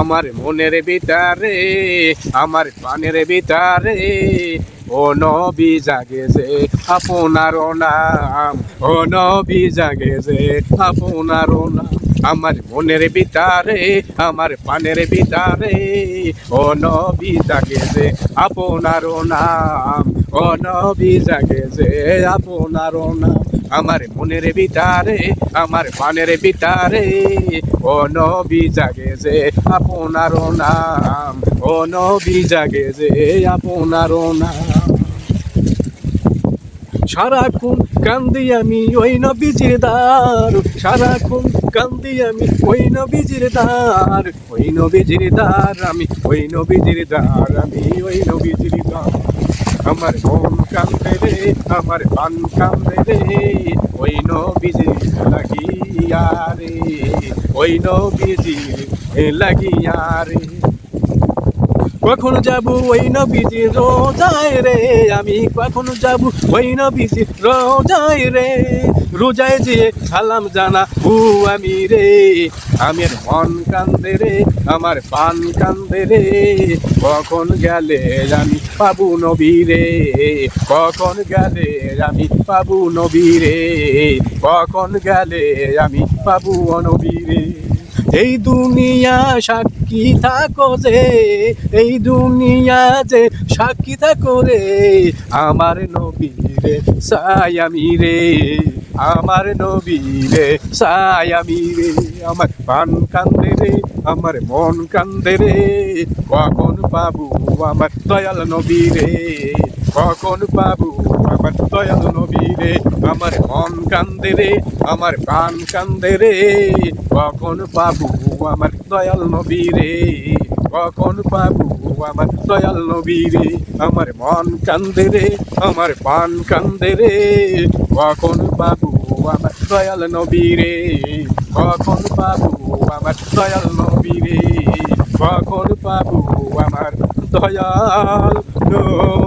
আমার মনের ভিতরে, আমার প্রাণের ভিতরে, ও নবী জাগেছে, আপনার নাম, ও নবী জাগেছে, আপনার নাম। আমার মনের ভিতরে, আমার পানের ভিতরে, ও নবী জাগেছে, আপনার নাম। ও নবী জাগেছে আপনার নাম আমার মনের ভিতরে, আমার পানের ভিতরে ও নবী জাগেছে আপনার নাম ও নবী জাগেছে আপনার নাম সারাক্ষণ কান্দি আমি ওই নবীজির দ্বার। সারাক্ষণ কান্দি আমি ওই নবীজির দ্বার। ওই নবীজির দ্বার, আমি ওই নবীজির দ্বার, আমি ওই নবীজির দ্বার। আমার মন কান্দে রে, আমার পান কান্দে রে। ওই নবীজির লাগিয়া রে, ওই নবীজির লাগিয়া রে। কখন যাব? ওই নবীজি রোজায় রে। আমি কখন যাব? ওই নবীজি রোজায় রে। রোজায় যে সালাম জানা ও আমি রে। আমের মন কান্দে রে, আমার পান কান্দে রে। কখন গেলে আমি পাবু নবী রে? কখন গেলে আমি পাবু নবী রে? কখন গেলে আমি পাবু অনবী রে? এই দুনিয়া সাক্ষী থাকো যে, এই দুনিয়া যে সাক্ষী থাকো রে, আমার নবীরে সায়ামি রে, আমার নবীরে সায়ামি রে। আমার পান কান্দে রে, আমার মন কান্দে রে, কখন পাবো আমার দয়াল নবীরে? কখন পাবো আমার দয়াল নবীরে? আমার মন কান্দে রে, আমার প্রাণ কান্দে রে। কখন পাবো আমার দয়াল নবীরে কখন পাবু আমার দয়াল নবীরে আমার মন কান্দে রে, আমার প্রাণ কান্দে রে। কখন পাবু আমার দয়াল নবীরে কখন পাবো আমার দয়াল নবীরে কখন পাবু আমার দয়াল নবী